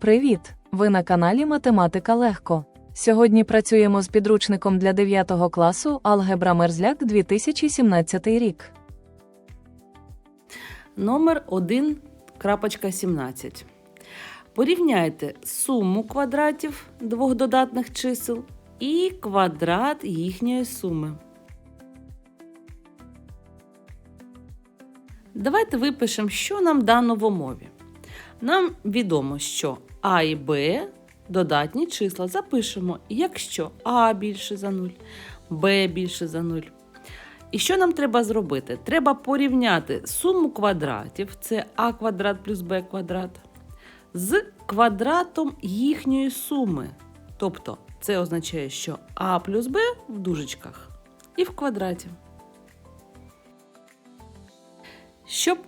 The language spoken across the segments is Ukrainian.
Привіт! Ви на каналі Математика Легко. Сьогодні працюємо з підручником для 9 класу Алгебра Мерзляк 2017 рік. Номер 1.17. Порівняйте суму квадратів двох додатних чисел і квадрат їхньої суми. Давайте випишемо, що нам дано в умові. Нам відомо, що А і Б додатні числа запишемо, якщо А більше за 0, Б більше за 0. І що нам треба зробити? Треба порівняти суму квадратів, це а квадрат плюс б квадрат, з квадратом їхньої суми. Тобто це означає, що а плюс б в дужечках і в квадраті. Щоб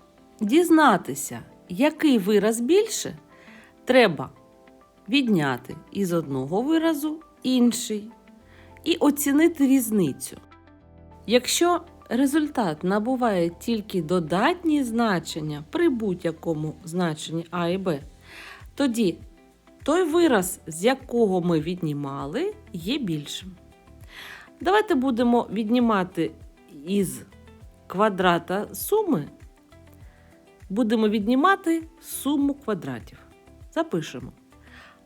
дізнатися, який вираз більше, треба відняти із одного виразу інший і оцінити різницю. Якщо результат набуває тільки додатні значення при будь-якому значенні А і Б, тоді той вираз, з якого ми віднімали, є більшим. Давайте будемо віднімати із квадрата суми, будемо віднімати суму квадратів. Запишемо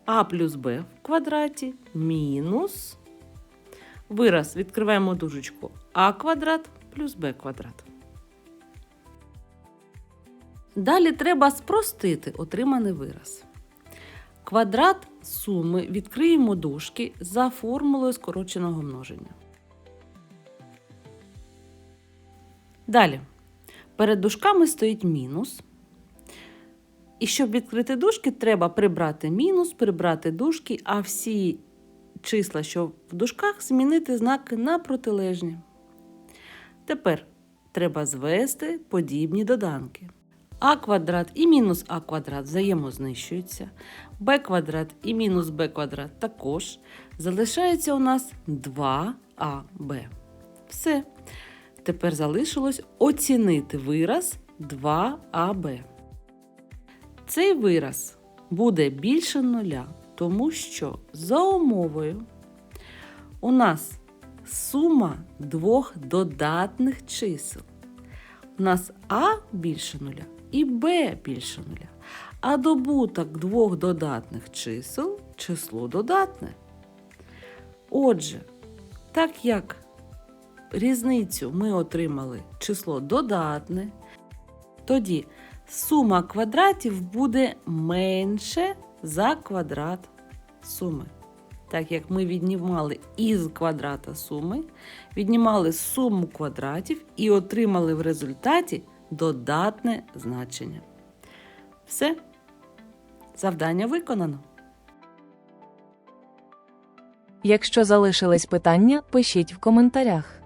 а плюс b в квадраті мінус Вираз відкриваємо дужечку а квадрат плюс b квадрат. Далі треба спростити отриманий вираз. Квадрат суми відкриємо дужки за формулою скороченого множення. Далі. Перед дужками стоїть мінус. І щоб відкрити дужки, треба прибрати мінус, прибрати дужки, а всі числа, що в дужках, змінити знаки на протилежні. Тепер треба звести подібні доданки. А квадрат і мінус а квадрат взаємознищуються. Б квадрат і мінус Б квадрат також. Залишається у нас 2аб. Все. Тепер залишилось оцінити вираз 2аб. Цей вираз буде більше нуля, тому що за умовою у нас сума двох додатних чисел. У нас А більше нуля і Б більше нуля. А добуток двох додатних чисел число додатне. Отже, так як різницю ми отримали число додатне, тоді сума квадратів буде менше за квадрат суми. Так як ми віднімали із квадрата суми, віднімали суму квадратів і отримали в результаті додатне значення. Все. Завдання виконано. Якщо залишились питання, пишіть в коментарях.